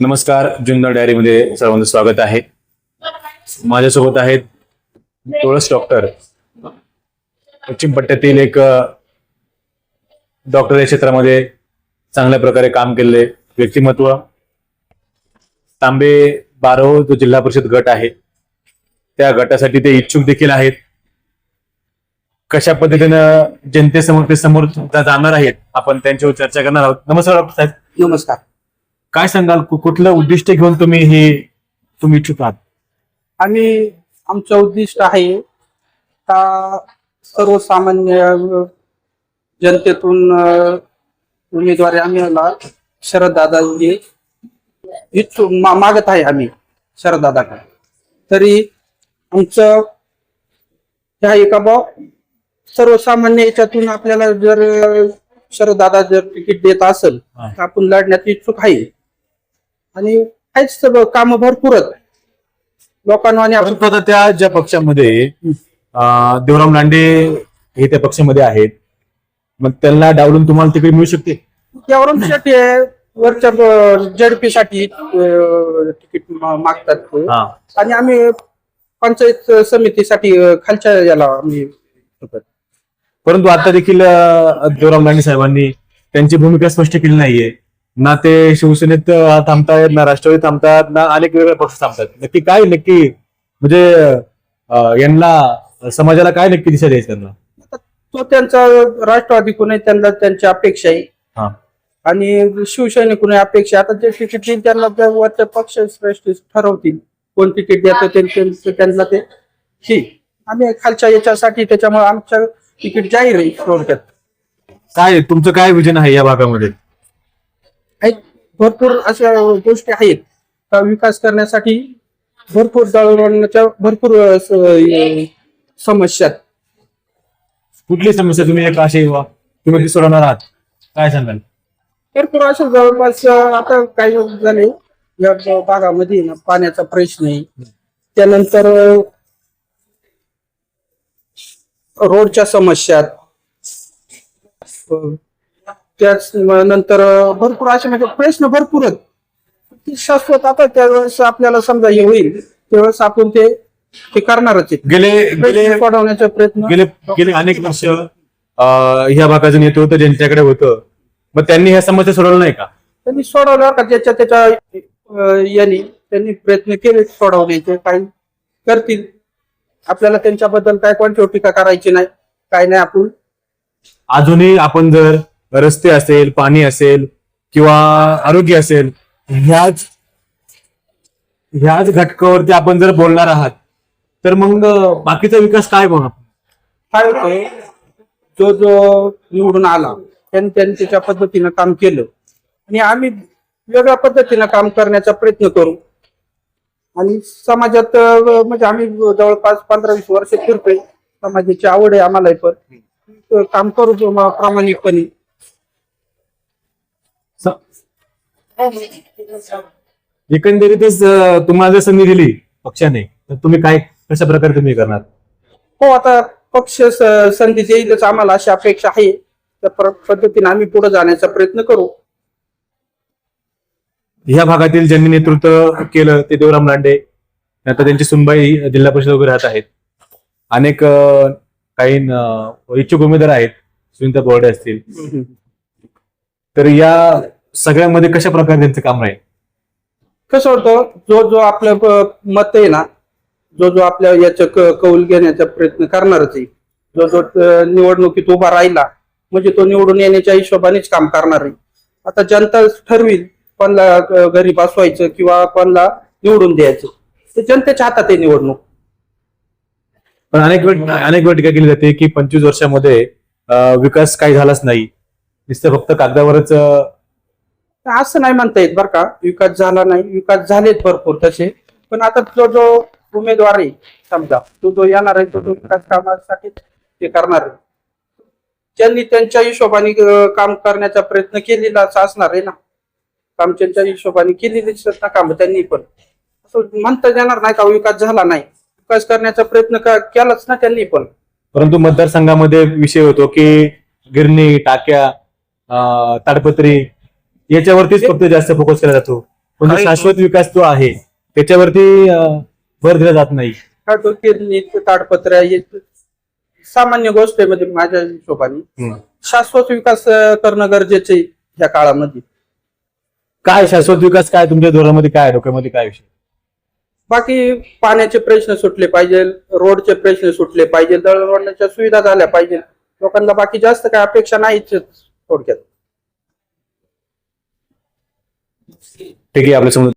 नमस्कार जुन्नर डायरीमध्ये सर्वांचं स्वागत आहे. माझ्यासोबत आहेत तुळस डॉक्टर पश्चिम पट्ट्यातील एक डॉक्टर या क्षेत्रामध्ये चांगल्या प्रकारे काम केलेले व्यक्तिमत्व. तांबे बारो जो जिल्हा परिषद गट आहे त्या गटासाठी ते इच्छुक देखील आहेत. कशा पद्धतीनं जनतेसमोर ते समोर जाणार आहेत आपण त्यांच्यावर चर्चा करणार आहोत. नमस्कार डॉक्टर साहेब. नमस्कार. काय सांगाल? कु- कुठलं उद्दिष्ट घेऊन तुम्ही हे तुम्ही इच्छुक आहात? आम्ही आमचं उद्दिष्ट आहे का सर्वसामान्य जनतेतून उमेदवारी आम्हाला शरददादा हे इच्छुक मागत आहे आम्ही शरददादाकडे तरी आमचं हे आहे का बा सर्वसामान्य याच्यातून आपल्याला जर अ, शरददादा जर तिकीट देत असेल. तर आपण लढण्यात इच्छुक आहे. आणि आहेच कामं भरपूरच लोकांना आणि आपण परंतु आता त्या ज्या पक्षामध्ये अं, देवराम लांडे हे त्या पक्षामध्ये आहेत मग त्यांना डावलून तुम्हाला तिकीट मिळू शकते? त्यावरून साठी वरच्या झडपी साठी तिकीट मा- मागतात ते. हा. आणि आम्ही पंचायत समितीसाठी अ, खालच्या याला आम्ही परंतु आता देखील अं, देवराम लांडे साहेबांनी त्यांची भूमिका स्पष्ट केली नाहीये. ना ते शिवसेनेत थांबतायत ना राष्ट्रवादी थांबतात ना अनेक वेगळे पक्ष थांबतात. नक्की काय नक्की म्हणजे यांना समाजाला काय नक्की दिशा द्यायची त्यांना? तो त्यांचा राष्ट्रवादी कोणी त्यांना त्यांची अपेक्षा आहे. हा. आणि शिवसैनिक अपेक्षा आता जे तिकीट देईल त्यांना वरच्या पक्ष श्रेष्ठ ठरवतील. कोण तिकीट ते- त्यांना ते. ही. आम्ही खालच्या याच्यासाठी त्याच्यामुळे आमचं तिकीट जाहीर आहे थोडक्यात. काय तुमचं काय विजन आहे या भागामध्ये? भरपूर अशा गोष्टी आहेत. का विकास करण्यासाठी भरपूर दळणवळणाच्या भरपूर समस्या. कुठली समस्या तुम्ही एक अशी वा- तुम्ही सोडवणार आहात? काय सांगाल? भरपूर अशा जवळपास आता काय झाले या भागामध्ये ना पाण्याचा प्रश्न आहे. त्यानंतर रोडच्या समस्या आहेत. त्याच नंतर भरपूर असे म्हणजे प्रश्न भरपूर आहेत. शाश्वत आता त्यावेळेस आपल्याला समजा हे होईल त्यावेळेस आपण ते करणारच आहे गेले गेले सोडवण्याचा प्रयत्न. गेले गेले अनेक वर्ष ह्या भागाचं नेतृत्व ज्यांच्याकडे होतं मग त्यांनी ह्या समस्या सोडवल्या नाही का? त्यांनी सोडवल्यावर का? ज्याच्या त्याच्या यांनी त्यांनी प्रयत्न केले सोडवण्याचे काही करतील. आपल्याला त्यांच्याबद्दल काय कोणती टीका करायची नाही काय नाही आपण. अजूनही आपण जर रस्ते असेल पाणी असेल किंवा आरोग्य असेल ह्याच ह्याच घटकावरती आपण जर बोलणार आहात तर मग बाकीचा विकास काय बघा काय होतंय? जो जो निवडून आला त्यांनी त्यांनी त्याच्या पद्धतीनं काम केलं. आणि आम्ही वेगळ्या पद्धतीनं काम करण्याचा प्रयत्न करू. आणि समाजात म्हणजे आम्ही जवळपास पंधरा वीस वर्ष फिरतोय. समाजाची आवड आहे आम्हाला पण. काम करू प्रामाणिकपणे. एकंदरीतच तुम्हाला जर संधी दिली पक्षाने तर तुम्ही काय कशा प्रकारे तुम्ही करणार? हो आता पक्ष संधी देईलच आम्हाला अशी अपेक्षा आहे. त्या पद्धतीने आम्ही पुढे जाण्याचा प्रयत्न करू. ह्या भागातील ज्यांनी नेतृत्व केलं ते देवराम लांडे आता त्यांची सुनबाई जिल्हा परिषद वगैरे राहत आहेत. अनेक काही इच्छुक उमेदवार आहेत सुनीता बोर्डे असतील. तर या सगळ्यामध्ये कशा प्रकारे त्यांचं काम राहील? कसं होतं जो जो आपलं मत आहे ना जो जो आपल्या याचं क- कौल घेण्याचा प्रयत्न करणारच आहे. जो जो निवडणुकीत उभा राहिला म्हणजे तो निवडून येण्याच्या हिशोबानेच काम करणार आहे. आता जनता ठरवील कोणला घरी बसवायचं किंवा कोणला निवडून द्यायचं. ते जनतेच्या हातात आहे निवडणूक. पण अनेक वेळ अनेक वेळ टीका केली जाते की पंचवीस वर्षामध्ये विकास काही झालाच नाही. नुसतं फक्त कागदावरच असं नाही म्हणता येत बरं का. विकास झाला नाही. विकास झालेत भरपूर तसे. पण आता तो जो उमेदवार आहे समजा तो जो येणार आहे तो तो विकास कामासाठी ते करणार आहे. ज्यांनी त्यांच्या हिशोबाने काम करण्याचा प्रयत्न केलेला असणार आहे ना. काम त्यांच्या हिशोबाने केलेली काम त्यांनी पण. असं म्हणता येणार नाही का विकास झाला नाही. विकास करण्याचा प्रयत्न केलाच ना त्यांनी पण. परंतु मतदारसंघामध्ये विषय होतो की गिरणी टाक्या ताडपत्री याच्यावरतीच फक्त जास्त फोकस केला जातो. पण जो काही- शाश्वत विकास जो आहे त्याच्यावरती भर दिला जात नाही. तो ताडपत्र सामान्य गोष्ट आहे म्हणजे माझ्या हिशोबाने. शाश्वत विकास करणं गरजेचं ह्या काळामध्ये. काय शाश्वत विकास काय तुमच्या धोरणामध्ये काय? डोक्यामध्ये काय विषय? बाकी पाण्याचे प्रश्न सुटले पाहिजे रोडचे प्रश्न सुटले पाहिजे दळणवळणाच्या सुविधा झाल्या पाहिजे. लोकांना बाकी जास्त काय अपेक्षा नाहीच थोडक्यात. ठीक आहे आपल्यासमोर